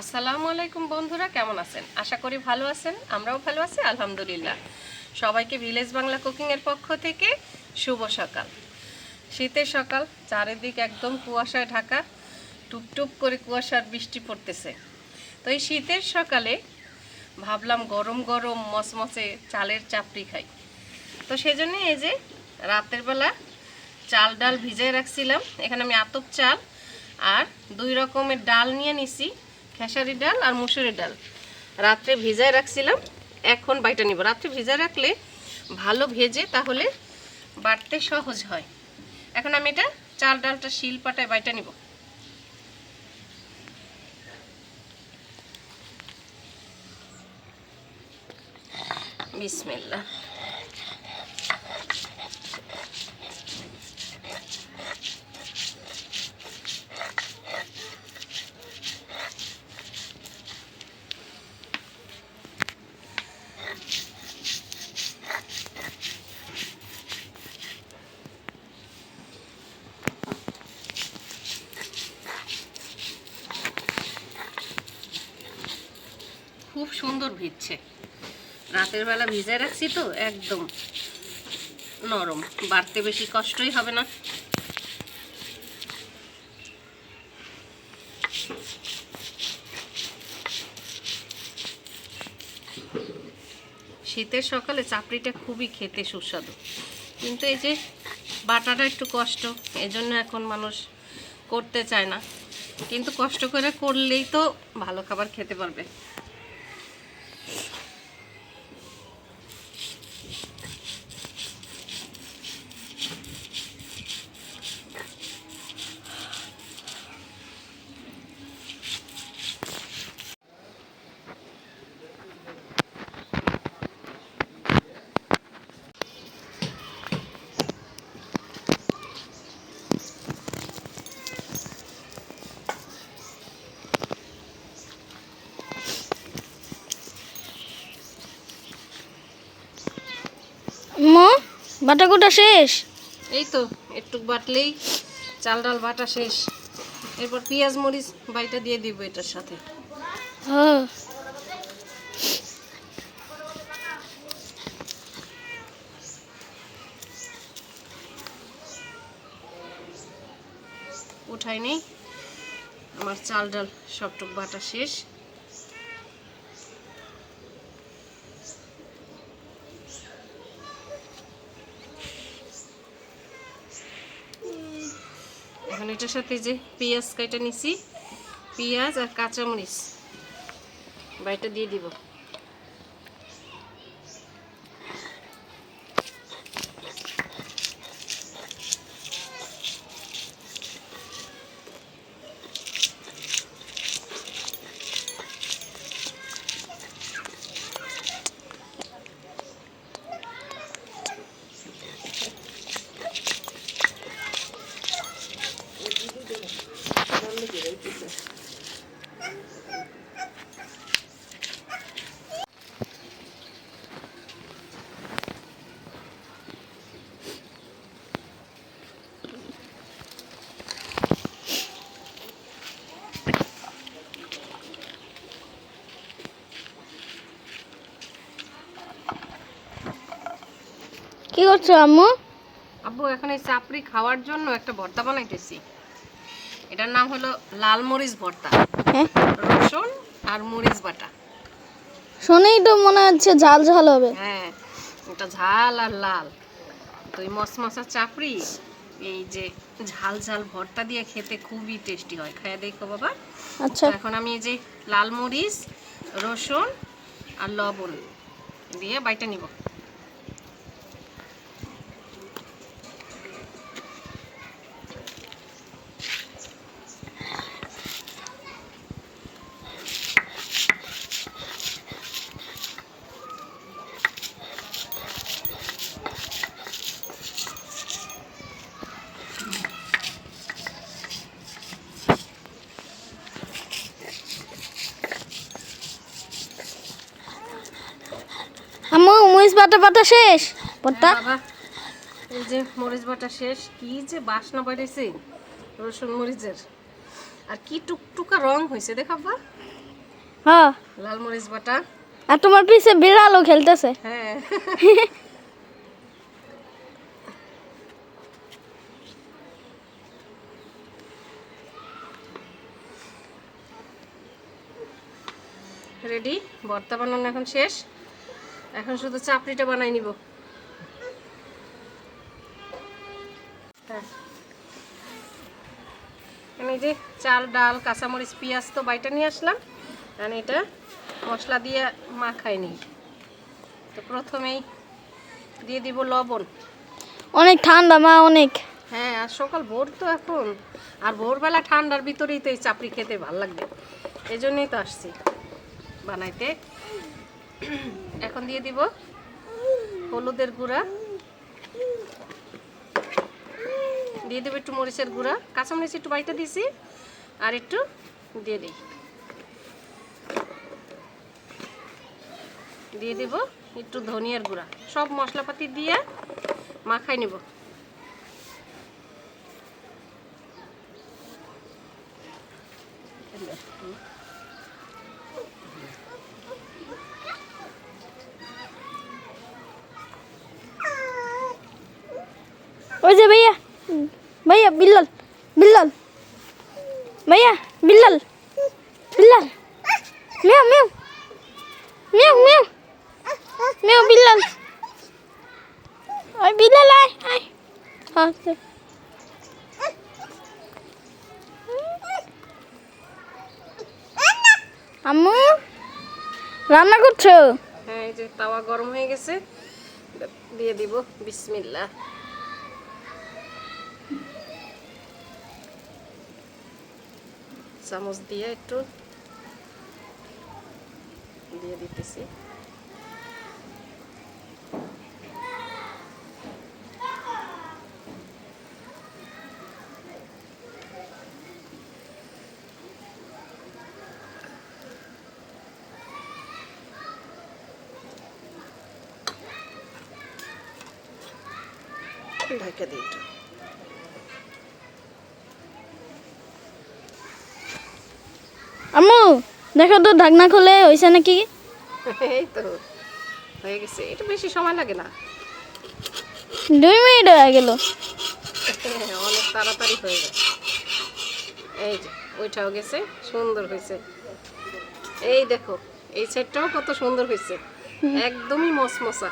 আসসালামু আলাইকুম বন্ধুরা, কেমন আছেন? আশা করি ভালো আছেন, আমরাও ভালো আছি, আলহামদুলিল্লাহ। সবাইকে ভিলেজ বাংলা কুকিংয়ের পক্ষ থেকে শুভ সকাল। শীতের সকাল, চারিদিক একদম কুয়াশায় ঢাকা, টুপটুপ করে কুয়াশার বৃষ্টি পড়তেছে। তো এই শীতের সকালে ভাবলাম গরম গরম মচমচে চালের চাপড়ি খাই। তো সেজন্য এই যে রাতের বেলা চাল ডাল ভিজায় রাখছিলাম। এখানে আমি আতপ চাল আর দুই রকমের ডাল নিয়ে নিছি। খেসারি ডাল আর মুসুরি ডাল। রাত্রে ভিজায় রাখছিলাম, এখন বাইটা নিব। রাত্রে ভিজায় রাখলে ভালো ভেজে তাহলে বাটতে সহজ হয়। এখন আমি এটা চাল ডালটা শিল পাটায় বাইটা নিব। বিসমিল্লাহ। খুব সুন্দর ভিজছে। রাতের বেলা ভিজে রাখছি তো, একদম নরম। বাড়তে বেশি কষ্টই হবে না। শীতের সকালে চাপড়িটা খুবই খেতে সুস্বাদু। কিন্তু এই যে বাটাটা একটু কষ্ট, এজন্য এখন মানুষ করতে চায় না। কিন্তু কষ্ট করে করলেই তো ভালো খাবার খেতে পারবে মা বাটা কোটা শেষ? এই তো একটু বাটলেই চাল ডাল বাটা শেষ। এরপর পেঁয়াজ মরিচ বাইটা দিয়ে দিব এটার সাথে। হ্যাঁ। উঠাই নেই। আমার চাল ডাল সবটুক বাটা শেষ। এটার সাথে যে পেঁয়াজ কাটা নিছি। পেঁয়াজ আর কাঁচামরিচ। বা এটা দিয়ে দিব। কি করছ আম্মু? আব্বু এখন এই চাপড়ি খাওয়ার জন্য একটা ভর্তা বানাইতেছি। এটার নাম হলো লাল মরিচ ভর্তা। হ্যাঁ? রসুন আর মরিচ বাটা। শুনেই তো মনে হচ্ছে ঝাল ঝাল হবে। হ্যাঁ এটা ঝাল আর লাল। তো এই মশমশা চাপড়ি এই যে ঝাল ঝাল ভর্তা দিয়ে খেতে খুবই টেস্টি হয়। খাইয়া দেখো বাবা। আচ্ছা। এখন আমি এই যে লাল মরিচ রসুন আর লবণ দিয়ে বাইটা নিব। বাটা বাটা শেষ? ভর্তা হ্যাঁ, এই যে মরিচ বাটা শেষ। কি যে বাসনা বেড়েছে রসুন মরিচের। আর কি টুকটুকা রং হয়েছে দেখাবা হ্যাঁ লাল মরিচ বাটা। আর তোমার পিছে বিড়ালও খেলতেছে। হ্যাঁ। রেডি? ভর্তা বানানো এখন শেষ। এখন শুধু চাপড়িটা বানাই নিব। হ্যাঁ। আমি যে চাল ডাল কাঁচামরিচ পেঁয়াজ তো বাইটা নিয়ে আসলাম। আর এটা মশলা দিয়ে মাখাই নিই। তো প্রথমেই দিয়ে দিব লবণ। অনেক ঠান্ডা মা অনেক। হ্যাঁ আর সকাল ভোর তো এখন। আর ভোরবেলা ঠান্ডার ভিতরেই তো এই চাপড়ি খেতে ভালো লাগবে। এই জন্যই তো আসছি বানাইতে। এখন দিয়ে দিব হলুদের গুঁড়া। দিয়ে দেবো একটু মরিচের গুঁড়া। কাঁচামরিচ একটু বাইটা দিছি, আর একটু দিয়ে দিই। দিয়ে দিব একটু ধনিয়ার গুঁড়া। সব মশলাপাতি দিয়ে মাখাই নেব। ওই যে ভাইয়া। ভাইয়া, বিল্লাল বিল্লাল। ভাইয়া, বিল্লাল বিল্লাল। মিয়াও মিয়াও। মিয়াও মিয়াও। মিয়াও, বিল্লাল। ওই বিল্লাল, আয় আয়। হ্যাঁ আম্মু, রান্না করছ? হ্যাঁ এই যে তাওয়া গরম হয়ে গেছে। দিয়ে দিব বিসমিল্লা চামচ দিয়ে একটু দিয়ে দিতেছি। ঢাকা দিই আম্মু দেখো তো ঢাকনা খুলে হয়েছে নাকি? এই তো হয়ে গেছে। এটা বেশি সময় লাগে না। দুই মিনিট হয়ে গেল। হ্যাঁ, অনেক তাড়াতাড়ি হয়ে এই যে ওইটাও গেছে সুন্দর হয়েছে। এই দেখো এই সাইডটাও কত সুন্দর হয়েছে। একদমই মসমসা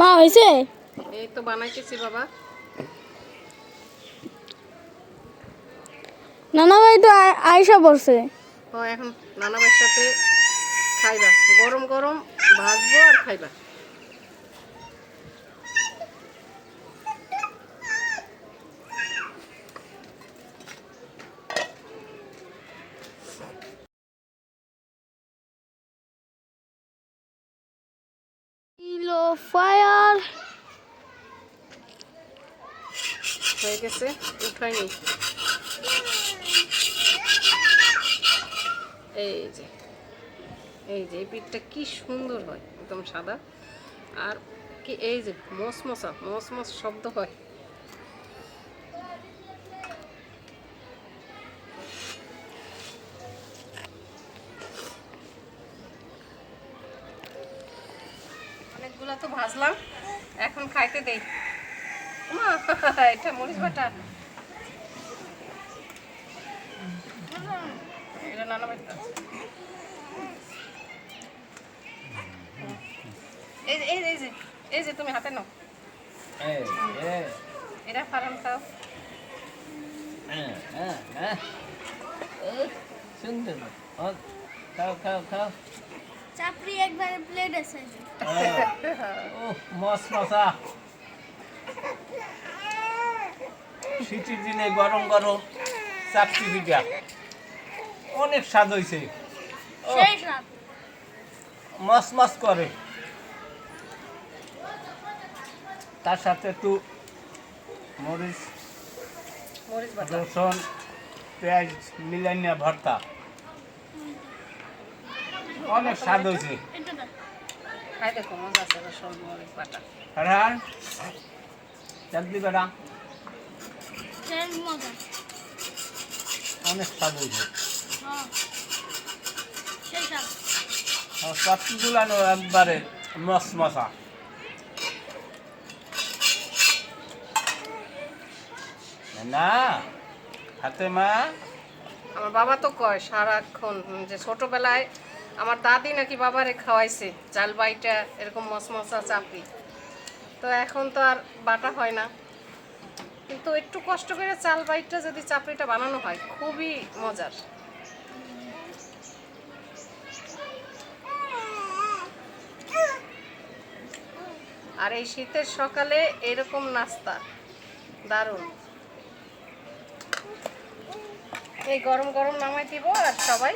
মা হয়েছে? এই তো বানাইতেছি বাবা। নানা ভাই তো আয়সা পড়ছে। ও এখন নানাবার সাথে খাইবা। গরম গরম ভাজবো আর খাইবা। ফায়ার হয়ে গেছে উঠাই এই যে এই যে, এই পিঠটা কি সুন্দর হয়, একদম সাদা। আর কি, এই যে, মসমসা, মসমস শব্দ হয়। অনেকগুলো তো ভাজলাম, এখন খাইতে দেই। মা, এটা মরিচ বাটা। এই এই এই যে এই যে তুমি হাতে নাও এটা ফারান খাও সুন্দর খাও খাও খাও চাপড়ি একবারে প্লেট আছে ও মস মশা শীতের দিনে গরম গরম চাপটি পিঠা অনেক স্বাদ হয়েছে মস মস করে। তার সাথে একটু মরিচ রসুন পেঁয়াজ মিলাইয়া ভর্তা। অনেক স্বাদ হয়েছে হ্যাঁ। অনেক স্বাদ হয়েছে একবারে মস মশা না হাতে মা আমার বাবা তো কয় সারাক্ষণ যে ছোটবেলায় আমার দাদি নাকি বাবারে খাওয়াইছে চাল বাইটা এরকম মশমশা, চাপড়ি। তো এখন তো আর বাটা হয় না। কিন্তু একটু কষ্ট করে চাল বাইটা যদি চাপড়িটা বানানো হয়, খুবই মজার। আর এই শীতের সকালে এরকম নাস্তা দারুণ। এই গরম গরম নামাই দিব আর সবাই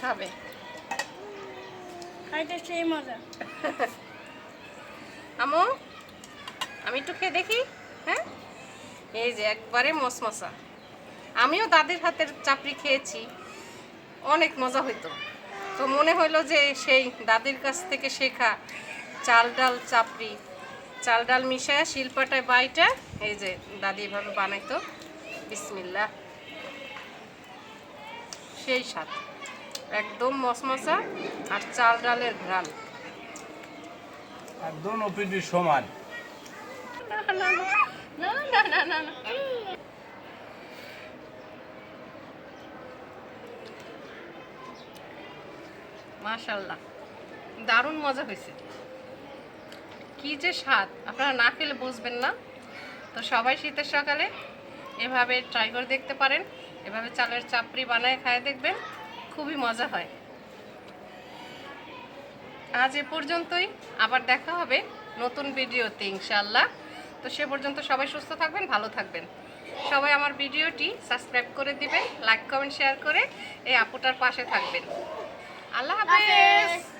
খাবে। খাইতে সেই মজা। আমো আমি একটু খেয়ে দেখি হ্যাঁ? এই যে একবারে মশমশা। আমিও দাদির হাতের চাপড়ি খেয়েছি অনেক মজা হইতো। তো মনে হইল যে সেই দাদির কাছ থেকে শেখা চাল ডাল চাপড়ি। চাল ডাল মিশায় শিলপাটায় বাইটা এই যে দাদি এভাবে বানাইতো। বিসমিল্লা সেই স্বাদ। একদম মশমশা আর চাল ডালের ঘ্রাণ। একদম ওপিডি সমান। মাশাল্লাহ। দারুণ মজা হয়েছে। কি যে স্বাদ, আপনারা না খেলে বুঝবেন না। তো সবাই শীতের সকালে এভাবে ট্রাই করে দেখতে পারেন, এভাবে চালের চাপড়ি বানায় খায় দেখবেন, খুবই মজা হয়। আজ এ পর্যন্তই, আবার দেখা হবে নতুন ভিডিওতে ইনশাল্লাহ তো সে পর্যন্ত সবাই সুস্থ থাকবেন, ভালো থাকবেন। সবাই আমার ভিডিওটি সাবস্ক্রাইব করে দিবেন লাইক কমেন্ট শেয়ার করে এই আপুটার পাশে থাকবেন। আল্লাহ হাফেজ!